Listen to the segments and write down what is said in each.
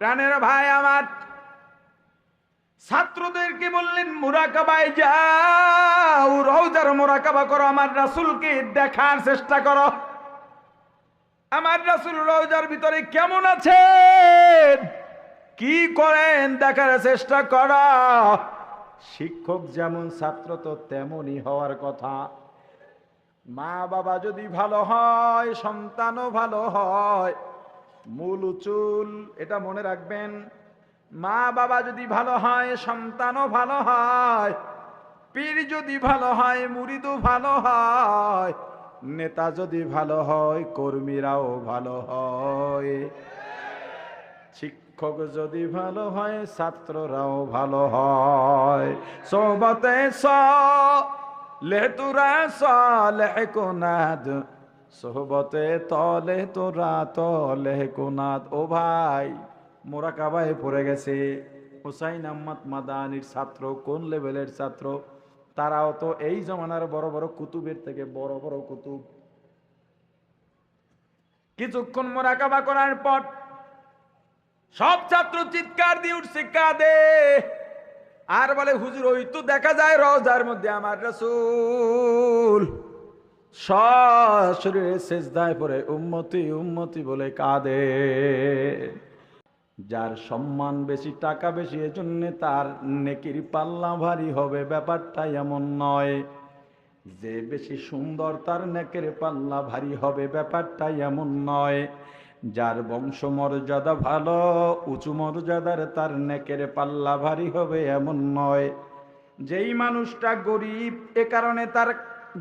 প্রাণের ভাই আমার। ছাত্রদেরকে বললেন, মুরাকাবায় যাও, রওজার মুরাকাবা করো, আমার রাসুলকে দেখার চেষ্টা করো। আমার রাসুল রওজার ভিতরে কেমন আছেন? কি করেন, দেখার চেষ্টা করো। শিক্ষক যেমন ছাত্র, তো তেমনই হওয়ার কথা। মা বাবা যদি ভালো হয়, সন্তানও ভালো হয় মূল উচুল এটা মনে রাখবেন, মা বাবা যদি ভালো হয়, সন্তানও ভালো হয়, পীর যদি ভালো হয়, মুরিদও ভালো হয়, নেতা যদি ভালো হয়, কর্মীরাও ভালো হয়। শিক্ষক যদি ভালো হয়, ছাত্ররাও ভালো হয়। সোবতে স, লেতুরা সালেহ কোনাদ সোহবতে তলে তোরা তলে কোনাদ, ও ভাই, মোরা কাবায় পড়ে গেছে। হুসাইন আহমদ মাদানির ছাত্র, কোন লেভেলের ছাত্র? তারাও তো এই জমানার বড় বড় কুতুবের থেকে বড় বড় কুতুব। কিছুক্ষণ মোরাকাবা করার পর সব ছাত্র চিৎকার দিয়ে উঠছে, কাঁদে। আর বলে, হুজুর, ওই তো দেখা যায় রোজার মধ্যে আমার রসুল। শরীরে শেষদায় পরে উম্মতি উম্মতি বলে কাঁদে। যার সম্মান বেশি, টাকা বেশি, এজন্য তার নেকির পাল্লা ভারী হবে। ব্যাপারটা এমন নয়, যে বেশি সুন্দর তার নেকের পাল্লা ভারী হবে। ব্যাপারটা এমন নয়, যার বংশ মর্যাদা ভালো, উঁচু মর্যাদার তার নেকের পাল্লা ভারী হবে এমন নয়। যেই মানুষটা গরিব, এ কারণে তার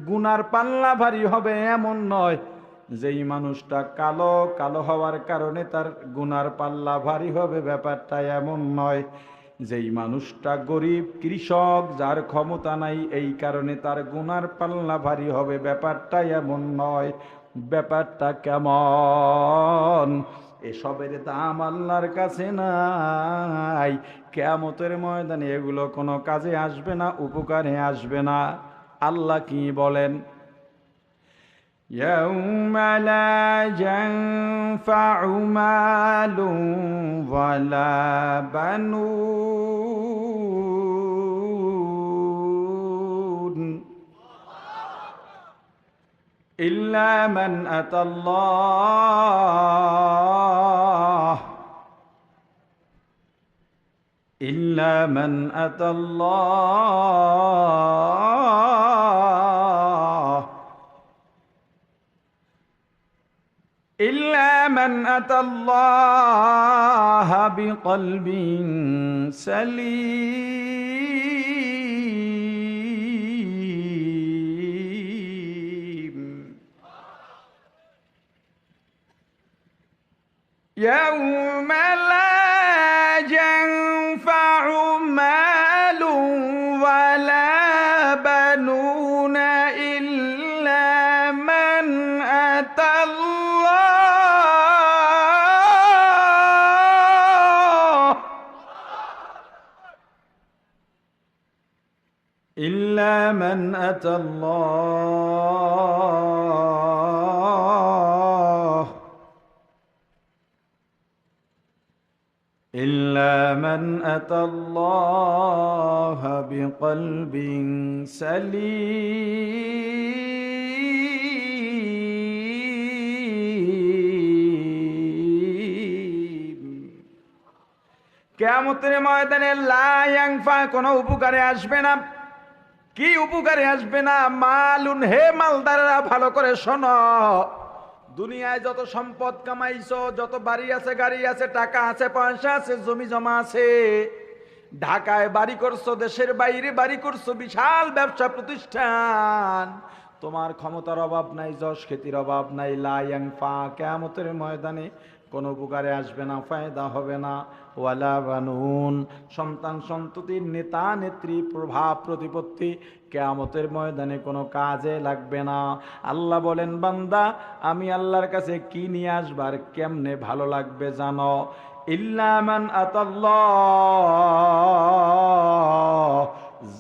গুনার পাল্লা ভারী হবে এমন নয় যেই মানুষটা কালো কালো হওয়ার কারণে তার গুনার পাল্লা ভারী হবে, ব্যাপারটা এমন নয় যেই মানুষটা গরিব, কৃষক, যার ক্ষমতা নাই, এই কারণে তার গুনার পাল্লা ভারী হবে, ব্যাপারটা এমন নয়। ব্যাপারটা কেমন? এসবের দাম আল্লাহর কাছে নাই। কেমতের ময়দানে এগুলো কোনো কাজে আসবে না, উপকারে আসবে না। আল্লাহ কি বলেন يوم لا ينفع مال ولا بنون إلا من أتى الله إلا من أتى الله. إلا من أتى الله بقلب سليم. يوم لا ينفع إلا من أتى الله. إلا من أتى الله بقلب سليم. কেমতের ময়দানে লায়াংফা কোনো উপকারে আসবে না। কি উপকারে আসবে না? মালুন, হে মালদারেরা, ভালো করে শোনো। দুনিয়ায় যত সম্পদ কামাইছো, যত বাড়ি আছে, গাড়ি আছে, টাকা আছে, পয়সা আছে, জমি জমা আছে, ঢাকায় বাড়ি করছ, দেশের বাইরে বাড়ি করছ, বিশাল ব্যবসা প্রতিষ্ঠান। তোমার ক্ষমতার অভাব নাই, যশ খ্যাতির অভাব নাই লাইয়াং ফা কেমতের ময়দানে কোনো উপকারে আসবে না, ফায়দা হবে না। ওয়ালা বানুন। সন্তান সন্ততির নেতা, নেত্রী, প্রভাব, প্রতিপত্তি কেয়ামতের ময়দানে কোনো কাজে লাগবে না। আল্লাহ বলেন, বান্দা, আমি আল্লাহর কাছে কি নিয়ে আসবার কেমনে ভালো লাগবে জানো? ইল্লামান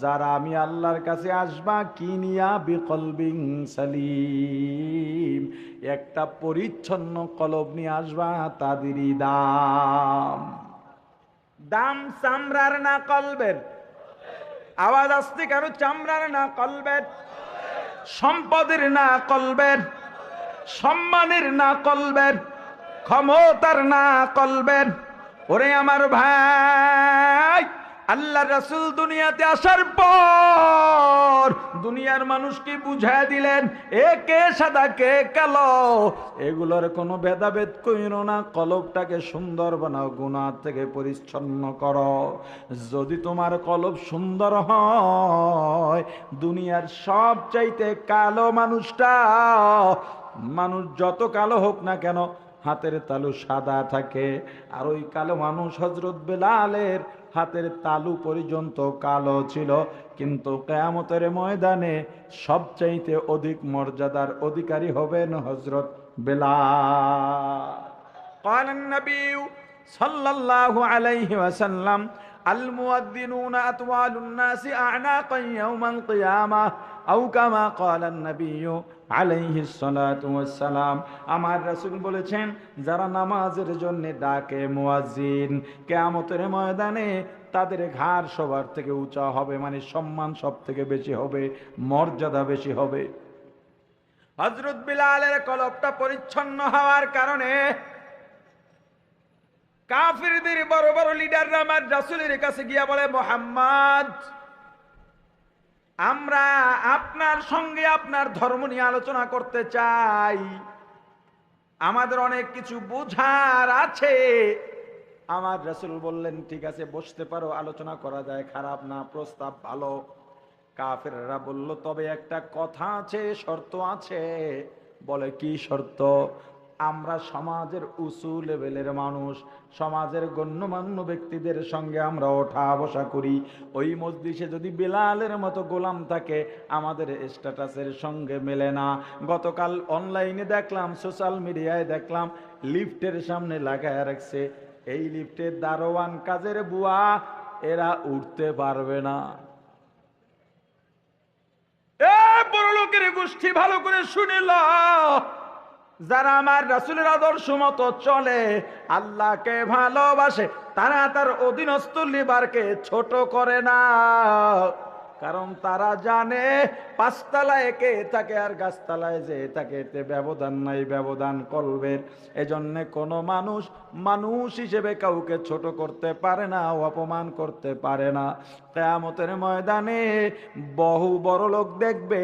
যারা আমি আল্লাহর কাছে আসবা, কি নিয়া? বিকলবিং সালিম। একটা পরিচ্ছন্ন কলব নিয়ে আসবা, তাদেরই দাম। দাম চামড়ার না কলবের। আওয়াজ আসতে কেন? চামড়ার না কলবের। সম্পদের না কলবের। সম্মানের না কলবের। ক্ষমতার না কলবের। ওরে আমার ভাই! আল্লাহ রাসূল দুনিয়াতে আসার পর দুনিয়ার মানুষকে বুঝায় দিলেন, এ কে সাদা, কে কালো? এগুলোর কোনো ভেদাভেদ কইরো না, কলবটাকে সুন্দর বানাও গুণা থেকে পরিচ্ছন্ন করো। যদি তোমার কলব সুন্দর হয়, দুনিয়ার সব চাইতে কালো মানুষটা, মানুষ যত কালো হোক না কেন, হাতের তালু সাদা থাকে। আর ওই কালো মানুষ হজরত বেলালের হাতের তালু পর্যন্ত কালো ছিল কিন্তু কেয়ামতের ময়দানে সবচাইতে অধিক মর্যাদার অধিকারী হবেন হজরত বেলাল قال النبي صلى الله عليه وسلم المؤذنون أطوال الناس أعناقا يوم القيامة أو كما قال النبي আলাইহি সালাম আমার রাসূল বলেছেন যারা নামাজের জন্য ডাকে মুয়াজ্জিন কিয়ামতের ময়দানে তাদের ঘাড় সবার থেকে উঁচা হবে মানে সম্মান সব থেকে বেশি হবে মর্যাদা বেশি হবে হজরত বিলালের কলবটা পরিচ্ছন্ন হওয়ার কারণে কাফিরদের বড় বড় লিডাররা আমার রাসুলের কাছে গিয়া বলে, মোহাম্মদ, আমরা আপনার সঙ্গে আপনার ধর্ম নিয়ে আলোচনা করতে চাই। আমাদের অনেক কিছু বোঝার আছে। আমার রাসূল বললেন, ঠিক আছে, বসতে পারো, আলোচনা করা যায়, খারাপ না, প্রস্তাব ভালো। কাফেররা বলল, তবে একটা কথা আছে, শর্ত আছে। বলে, কি শর্ত? আমরা সমাজের উঁচু লেভেলের মানুষ, সমাজের গণ্যমান্য ব্যক্তিদের সঙ্গে আমরা ওঠা বসা করি। ওই মসজিদে যদি বেলালের মতো গোলাম থাকে, আমাদের স্ট্যাটাসের সঙ্গে মেলে না। গতকাল অনলাইনে দেখলাম, সোশ্যাল মিডিয়ায় দেখলাম, লিফটের সামনে লাগায় রাখছে। এই লিফটের দারোয়ান কাজের বুয়া, এরা উঠতে পারবে না। এ বড় লোকের গোষ্ঠী ভালো করে শুনিল। যারা আমার রাসুলের আদর্শ মতো চলে, আল্লাহকে ভালোবাসে, তারা তার অধীনস্থ লিবারকে ছোট করে না। কারণ তারা জানে, পাঁচতলায় কে থাকে আর গাছতলায় যে তাকে এতে ব্যবধান নাই, ব্যবধান করবেন এজন্যে কোনো মানুষ মানুষ হিসেবে কাউকে ছোট করতে পারে না অপমান করতে পারে না। কেয়ামতের ময়দানে বহু বড় লোক দেখবে,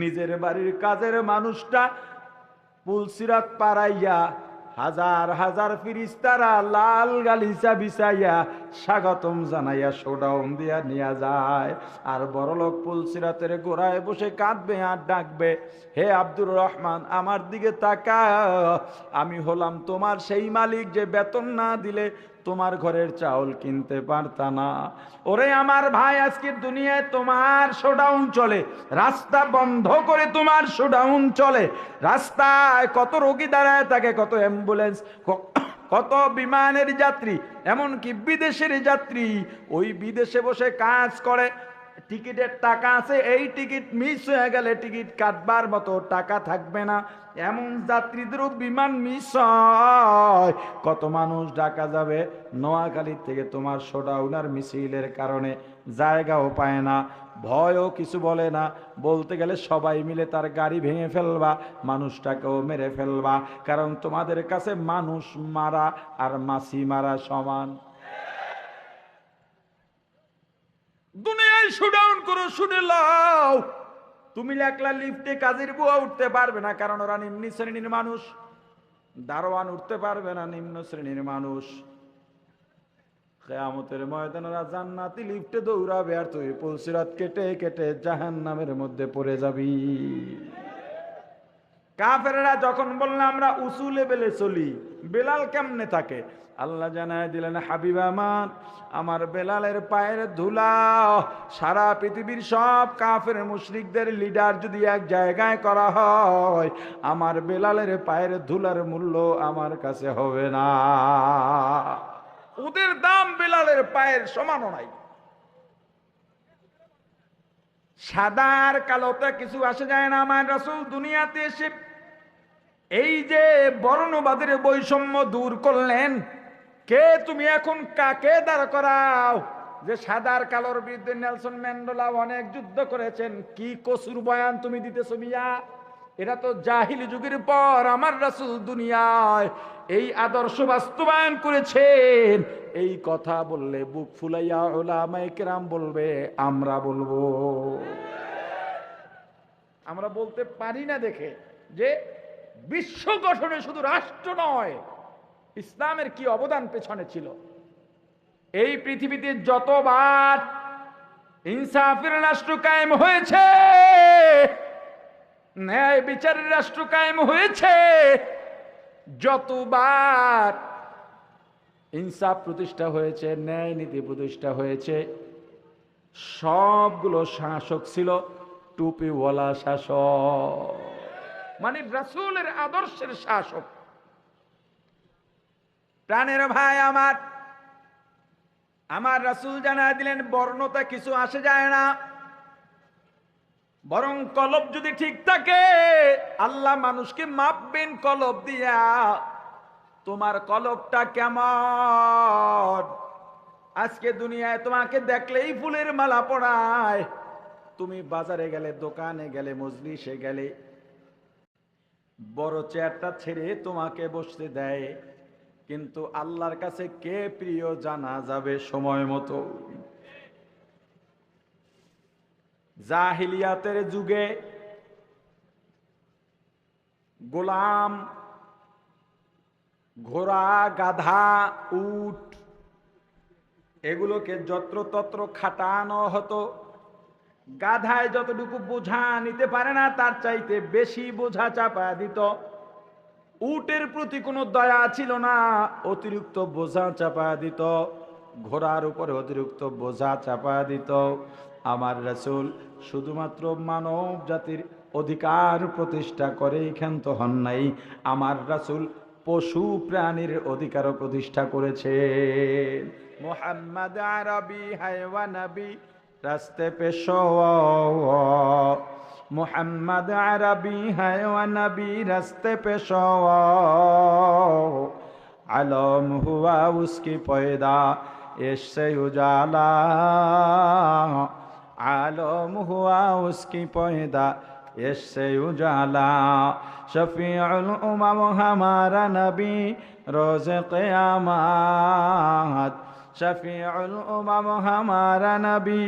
নিজের বাড়ির কাজের মানুষটা পুলসিরাত পারাইয়া হাজার হাজার ফিরিস্তারা লাল গালিচা বিছাইয়া স্বাগতম জানাইয়া শোডাউন দিয়া নিয়া যায়। আর বড়লোক পুলসিরাতের গোড়ায় বসে কাঁদবে আর ডাকবে, হে আব্দুর রহমান, আমার দিকে তাকা আমি হলাম তোমার সেই মালিক যে বেতন না দিলে তোমার ঘরের চাউল কিনতে পারতা না। ওরে আমার ভাই আজকের দুনিয়ায় তোমার শোডাউন চলে। রাস্তা বন্ধ করে তোমার শোডাউন চলে। রাস্তায় কত রোগী দাঁড়ায় থাকে, কত অ্যাম্বুলেন্স কত বিমানের যাত্রী, এমনকি বিদেশের যাত্রী। ওই বিদেশে বসে কাজ করে টিকিটের টাকা আছে, এই টিকিট মিস হয়ে গেলে টিকিট কাটবার মতো টাকা থাকবে না। এমন যাত্রীদেরও বিমান মিস হয়। কত মানুষ ঢাকা যাবে? নোয়াখালীর থেকে তোমার সোডাউনার মিছিলের কারণে জায়গাও পায় না। ভয়ও কিছু বলে না। বলতে গেলে সবাই মিলে তার গাড়ি ভেঙে ফেলবা, মানুষটাকেও মেরে ফেলবা। কারণ তোমাদের কাছে মানুষ মারা আর মাছি মারা সমান। তুমি বুয়া উঠতে পারবে না, কারণ ওরা নিম্ন শ্রেণির মানুষ। দারোয়ান উঠতে পারবে না, নিম্ন শ্রেণির জান্নাতি লিফটে দৌড়াবে, আর তুই পুলসিরাত কেটে কেটে জাহান নামের মধ্যে পড়ে যাবি। কাফেরেরা যখন বললাম আমরা উঁচু লেভেলে চলি বেলাল কেমনে থাকে? আল্লাহ জানায় দিলেন, হাবিব আমার আমার বেলালের পায়ের ধুলা, সারা পৃথিবীর সব কাফের মুশরিকদের লিডার যদি এক জায়গায় করা হয়, আমার বেলালের পায়ের ধুলার মূল্য আমার কাছে হবে না। ওদের দাম বেলালের পায়ের সমানও নাই। সাদা আর কালোতে কিছু আসে যায় না, আমার রাসূল দুনিয়াতে এসে এই যে বর্ণবাদের বৈষম্য দূর করলেন, কে তুমি এখন কাকে দাঁড় করাও? যে সাদার কালোর বিরুদ্ধে নেলসন ম্যান্ডেলা অনেক যুদ্ধ করেছেন, কি কসুর বয়ান তুমি দিতেছো মিয়া? এটা তো জাহিলি যুগের পর আমার রাসূল দুনিয়ায়। এই আদর্শ বাস্তবায়ন করেছেন। এই কথা বললে বুক ফুলাইয়া ওলামায়ে কেরাম বলবে, আমরা বলব। আমরা বলতে পারি না দেখে যে বিশ্ব গঠনে শুধু রাষ্ট্র নয়, ইসলামের কি অবদান পেছনে ছিল? এই পৃথিবীতে যতবার ইনসাফের রাষ্ট্র কায়েম হয়েছে, ন্যায় বিচারের রাষ্ট্র কায়েম হয়েছে, যতবার ইনসাফ প্রতিষ্ঠা হয়েছে, ন্যায় নীতি প্রতিষ্ঠা হয়েছে, সবগুলো শাসক ছিল টুপিওয়ালা শাসক। মানে রাসূলের আদর্শের শাসক। প্রাণের ভাই আমার আমার রাসূল জানা দিলেন, বর্ণতা কিছু আসে যায় না। বরং কলব যদি ঠিক থাকে, আল্লাহ মানুষকে মাপবেন কলব দিয়া, তোমার কলবটা কেমন? আজকে দুনিয়ায় তোমাকে দেখলেই ফুলের মালা পড়ায়। তুমি বাজারে গেলে, দোকানে গেলে, মজলিসে গেলে বড় চেয়ারটা ছেড়ে তোমাকে বসতে দেয়। কিন্তু আল্লাহর কাছে কে প্রিয় জানা যাবে সময় মতো? জাহিলিয়াতের যুগে গোলাম, ঘোড়া, গাধা, উট, এগুলোকে যত্রতত্র খাটানো হতো। গাধায় যতটুকু বোঝা নিতে পারে না, তার চাইতে বেশি বোঝা চাপা দিত। উটের প্রতি কোনো দয়া ছিল না, অতিরিক্ত বোঝা চাপা দিত। ঘোড়ার উপরে অতিরিক্ত বোঝা চাপা দিত। আমার রাসুল শুধুমাত্র মানব জাতির অধিকার প্রতিষ্ঠা করেই ক্ষান্ত হন নাই। আমার রাসুল পশু প্রাণীর অধিকারও প্রতিষ্ঠা করেছে মোহাম্মদ আরবি হায়ওয়ান নবী রাস্তে পেশো মুহাম্মদ আরবি হ্যায় নবী রাস্তে পেশো আলম হুয়া উসকি পয়দা এসে উজালা। আলম হুয়া উসকি পয়দা এসে উজালা। শফিউল উমাম, হামারা নবী, রোজ কেয়ামাত। শফিউল উমাম হামারা নবী,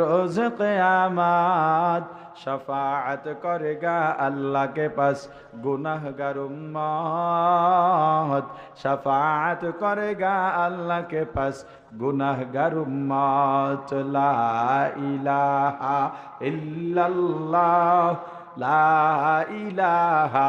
রোজ কেয়ামাত শফাত করেগা আল্লাহ কে পাস, গুনাহগার উম্মত শফাত করেগা আল্লাহ কে পাস, গুনাহগার উম্মত লা ইলাহা ইল্লাল্লাহ, লা ইলাহা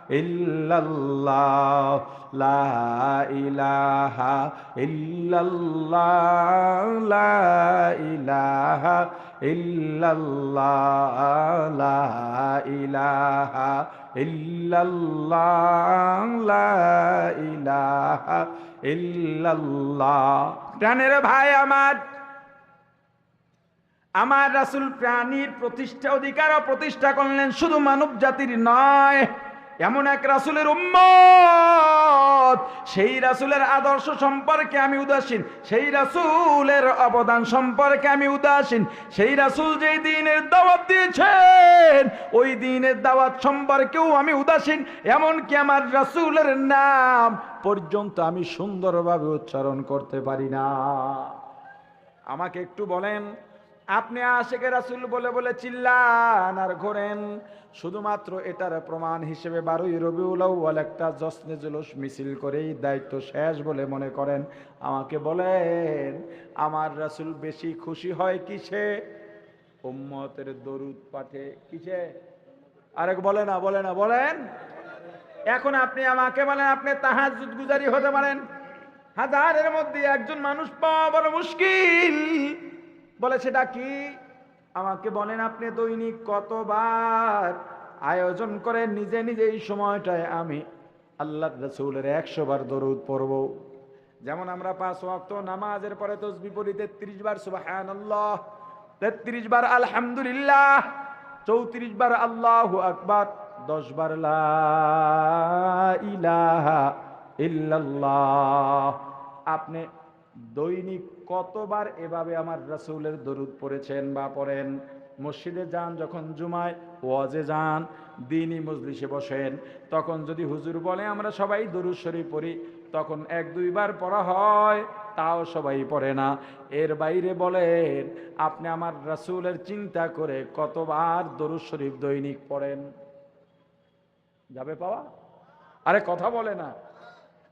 ইল্লাল্লাহ, লা ইলাহা ইল্লাল্লাহ, লা ইলাহা ইল্লাল্লাহ, লা ইলাহা ইল্লাল্লাহ, লা ইলাহা ইল্লাল্লাহ। প্রাণের ভাই আমার আমার রাসুল প্রাণীর প্রতিষ্ঠা অধিকার প্রতিষ্ঠা করলেন শুধু মানব জাতির নয়। এমন এক রাসূলের উম্মত, সেই রাসূলের আদর্শ সম্পর্কে আমি উদাসীন, সেই রাসূলের অবদান সম্পর্কে আমি উদাসীন, সেই রাসূল যেই দিনের দাওয়াত দিয়েছেন, ওই দিনের দাওয়াত সম্পর্কেও আমি উদাসীন, এমনকি আমার রাসূলের নাম পর্যন্ত আমি সুন্দরভাবে উচ্চারণ করতে পারি না। আমাকে একটু বলেন আপনি আশেকে রাসুল বলে বলে চিল্লান আর ঘোরেন। শুধুমাত্র এটার প্রমাণ হিসেবে বারোই রবিউল একটা জশ্নে জুলুস মিছিল করেই দায়িত্ব শেষ বলে মনে করেন। আমাকে বলেন, আমার রাসুল বেশি খুশি হয় কিসে? উম্মতের দরুদ পাঠে কিসে? আরেক বলে না বলে না, বলেন। এখন আপনি আমাকে বলেন, আপনি তাহাজুদ গুজারি হতে পারেন। হাজারের মধ্যে একজন মানুষ পাওয়া বড় মুশকিল। বলে, সেটা কি? আমাকে বলেন আপনি দৈনিক কতবার আয়োজন করে নিজে নিজে এই সময়টায় আমি আল্লাহ রসুলের একশো বার দরুদ পড়ব? যেমন আমরা পাঁচ ওয়াক্ত নামাজের পরে তো পড়ি, তেত্রিশ বার আল্লাহ তেত্রিশ বার আলহামদুলিল্লাহ, চৌত্রিশ বার আল্লাহ আকবার, দশ বার ইলাহা ইল্লাল্লাহ। আপনি দৈনিক কতবার এভাবে আমার রাসূলের দরুদ পড়েছেন বা পড়েন? মসজিদে যান, যখন জুমায়, ওয়াজে যান, দিনই মজলিসে বসেন। তখন যদি হুজুর বলে, আমরা সবাই দরুদ শরীফ পড়ি, তখন এক দুইবার পড়া হয়, তাও সবাই পড়ে না। এর বাইরে বলেন, আপনি আমার রাসূলের চিন্তা করে কতবার দরুদ শরীফ দৈনিক পড়েন? যাবে পাওয়া? আরে কথা বলে না।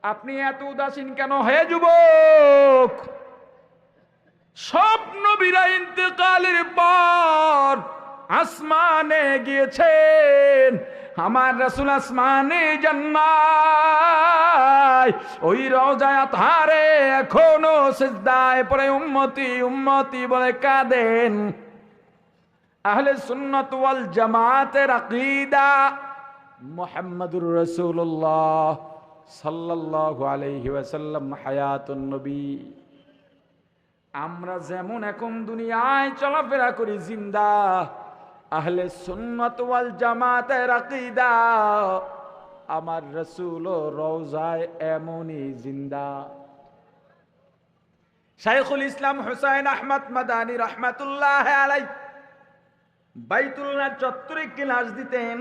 আপনি এত উদাসীন কেন? হয়ে যুবক! সব নবীরা ইন্তেকালের পর আসমানে গিয়েছেন। আমার রাসূল আসমানে জান্নায়। ওই রওজায় আতহারে এখনও সিজদায় পরে উম্মতি উম্মতি বলে কাঁদেন। আহলে সুন্নাত ওয়াল জামাতের আকীদা মুহাম্মাদুর রাসূলুল্লাহ সাল্লাল্লাহু আলাইহি ওয়াসাল্লাম হায়াতুন নবী। আমরা যেমন এখন দুনিয়ায় চলাফেরা করি জিন্দা, আহলে সুন্নাত ওয়াল জামাতের আকীদা, আমার রাসূল রওজায় এমনই জিন্দা। শাইখুল ইসলাম হুসাইন আহমদ মাদানী রহমাতুল্লাহ আলাই বাইতুল্লাহ চত্বরে ক্লাস দিতেন।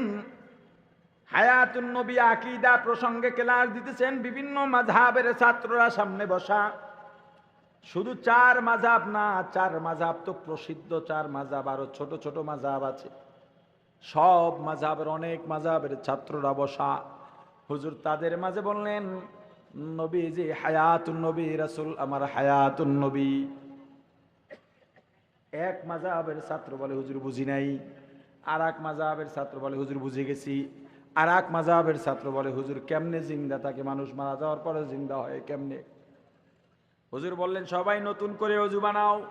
হায়াতুন নবী আকিদা প্রসঙ্গে ক্লাস দিতেছেন বিভিন্ন মাঝহাবের ছাত্ররা সামনে বসা। শুধু চার মাঝাব না, চার মাঝাব তো প্রসিদ্ধ, চার মাঝাব আরও ছোট ছোট মাঝাব আছে। সব মাঝাবের অনেক মাঝাবের ছাত্ররা বসা। হুজুর তাদের মাঝে বললেন নবী যে হায়াতুন নবী, রাসূল আমার হায়াতুন নবী। এক মাঝাবের ছাত্র বলে, হুজুর বুঝি নাই। আর এক মাঝাবের ছাত্র বলে, হুজুর বুঝে গেছি। আর এক মাঝাবের ছাত্র বলে, হুজুর কেমনে জিন্দা? তাকে মানুষ মারা যাওয়ার পরে জিন্দা হয়, কেমনে? হুজুর বললেন, সবাই নতুন করে অজু বানাও।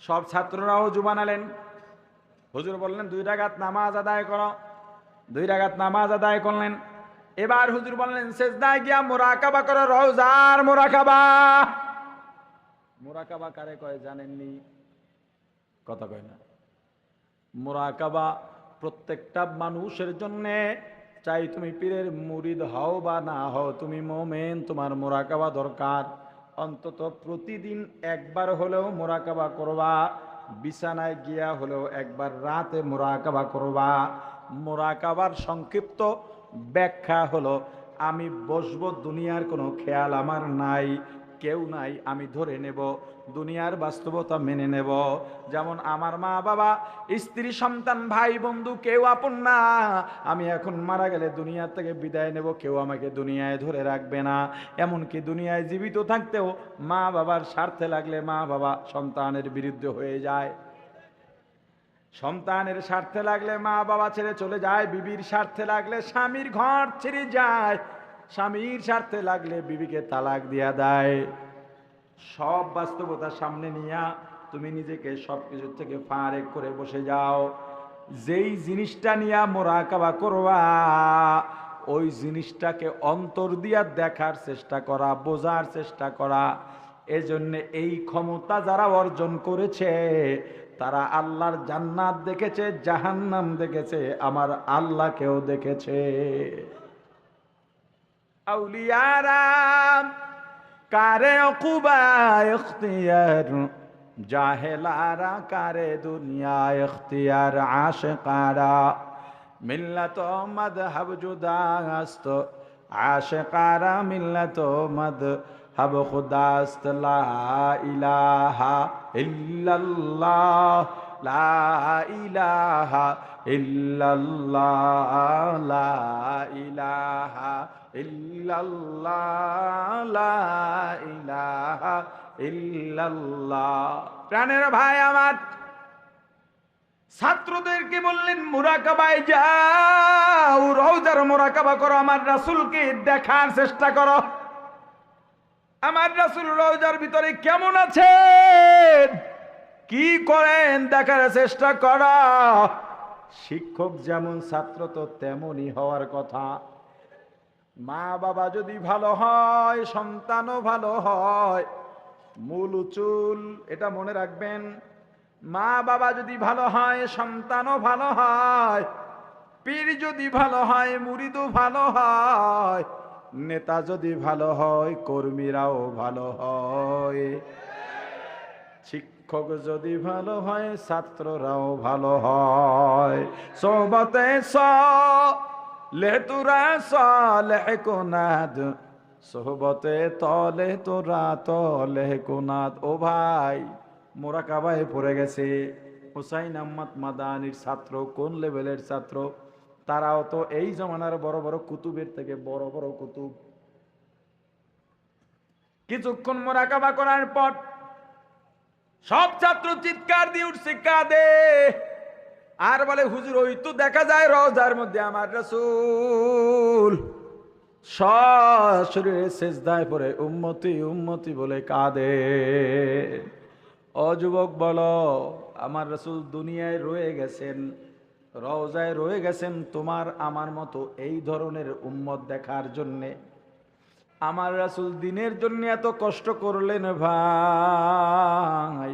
সব ছাত্ররা অজু বানালেন। হুজুর বললেন, দুই রাগাত নামাজ আদায় করো। দুই রাগাত নামাজ আদায় করলেন। এবার হুজুর বললেন শেষদায় গিয়া মোরাকাবা করো, রওজার মোরাকাবা। মোরাকাবা কারে কয় জানেননি? কথা কয় না। মোরাকাবা প্রত্যেকটা মানুষের জন্যে, চাই তুমি পীরের মুরিদ হও বা না হও, তুমি মোমেন, তোমার মোরাকাবা দরকার। অন্তত প্রতিদিন একবার হলেও মোরাকাবা করবা, বিছানায় গিয়া হলেও একবার রাতে মোরাকাবা করবা। মোরাকাবার সংক্ষিপ্ত ব্যাখ্যা হলো, আমি বসবো দুনিয়ার কোনো খেয়াল আমার নাই কেউ নাই, আমি ধরে নেব, দুনিয়ার বাস্তবতা মেনে নেব। যেমন আমার মা বাবা, স্ত্রী, সন্তান, ভাই, বন্ধু, কেউ আপন না। আমি এখন মারা গেলে দুনিয়া থেকে বিদায় নেব, কেউ আমাকে দুনিয়ায় ধরে রাখবে না। এমনকি দুনিয়ায় জীবিত থাকতেও মা বাবার স্বার্থে লাগলে মা বাবা সন্তানের বিরুদ্ধে হয়ে যায়। সন্তানের স্বার্থে লাগলে মা বাবা ছেড়ে চলে যায়, বিবির স্বার্থে লাগলে স্বামীর ঘর ছেড়ে যায়। স্বামীর স্বার্থে লাগলে বিবিকে তালাক দিয়া দেয়। সব বাস্তবতা সামনে নিয়া তুমি নিজেকে সব কিছুর থেকে ফারেক করে বসে যাও। যেই জিনিসটা নিয়া মোরাকাবা করবা, ওই জিনিসটাকে অন্তর দিয়া দেখার চেষ্টা করা, বোঝার চেষ্টা করা। এজন্য এই ক্ষমতা যারা অর্জন করেছে, তারা আল্লাহর জান্নাত দেখেছে, জাহান্নাম দেখেছে, আমার আল্লাহকেও দেখেছে। আউলিয়ারাম কারে অকুবা ইখতিয়ার, জাহেলারা, কারে দুনিয়া ইখতিয়ার, আশিকারা, মিল্লাত মদহব জুদাস্ত, আশিকারা, মিল্লাত মদহব খুদাস্ত, লা ইলাহা ইল্লাল্লাহ, লা ইলাহা ইল্লাল্লাহ, লা ইলাহা প্রাণের ভাই আমার। ছাত্রদেরকে বললেন, মুরাকাবায় যাও, রওজার মুরাকাবা করো, আমার রাসূলকে দেখার চেষ্টা করো। আমার রাসুল রওজার ভিতরে কেমন আছেন? কি করেন? দেখার চেষ্টা করা। শিক্ষক যেমন ছাত্র, তো তেমনই হওয়ার কথা। মা বাবা যদি ভালো হয়, সন্তানও ভালো হয়, মূল উচুল এটা মনে রাখবেন মা বাবা যদি ভালো হয়, সন্তানও ভালো হয়, পীর যদি ভালো হয় মুরিদও ভালো হয়, নেতা যদি ভালো হয়, কর্মীরাও ভালো হয়। শিক্ষক যদি ভালো হয়, ছাত্ররাও ভালো হয়। সোবতে স লেতুরা সালেহ কোনাদ, সোহবতে তলে তোরা তলে কোনাদ। ও ভাই, মোরা কাবায় পড়ে গেছে। হুসাইন আহমদ মাদানির ছাত্র, কোন লেভেলের ছাত্র? তারাও তো এই জমানার বড় বড় কুতুবের থেকে বড় বড় কুতুব। কিছুক্ষণ মোরাকাবা করার পর সব ছাত্র চিৎকার দিয়ে উঠছে, কাঁদে। আর বলে, হুজুর, ওই তো দেখা যায় রোজার মধ্যে আমার রসুল। শরীরে শেষদায় পরে উম্মতি উম্মতি বলে কাঁদে। ও যুবক, বলো, আমার রসুল দুনিয়ায় রয়ে গেছেন রওজায় রয়ে গেছেন তোমার আমার মতো এই ধরনের উম্মত দেখার জন্যে। আমার রাসুল দিনের জন্য এত কষ্ট করলেন ভাই।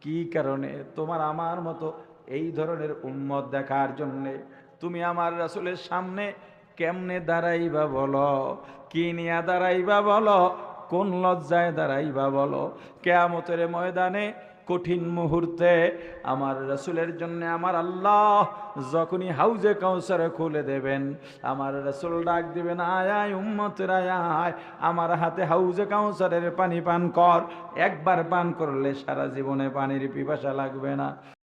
কি কারণে? তোমার আমার মতো এই ধরনের উম্মত দেখার জন্যে তুমি আমার রাসুলের সামনে কেমনে দাঁড়াইবা বলো? কি নিয়ে দাঁড়াইবা বলো? কোন লজ্জায় দাঁড়াইবা বলো? কেয়ামতের ময়দানে কঠিন মুহূর্তে আমার রসুলের জন্য আমার আল্লাহ যখনই হাউজে কাউসারে খুলে দেবেন, আমার রসুল ডাক দিবেন, আয় আয় উম্মতের, আয় আমার হাতে হাউজে কাউসারের পানি পান কর। একবার পান করলে সারা জীবনে পানির পিপাসা লাগবে না।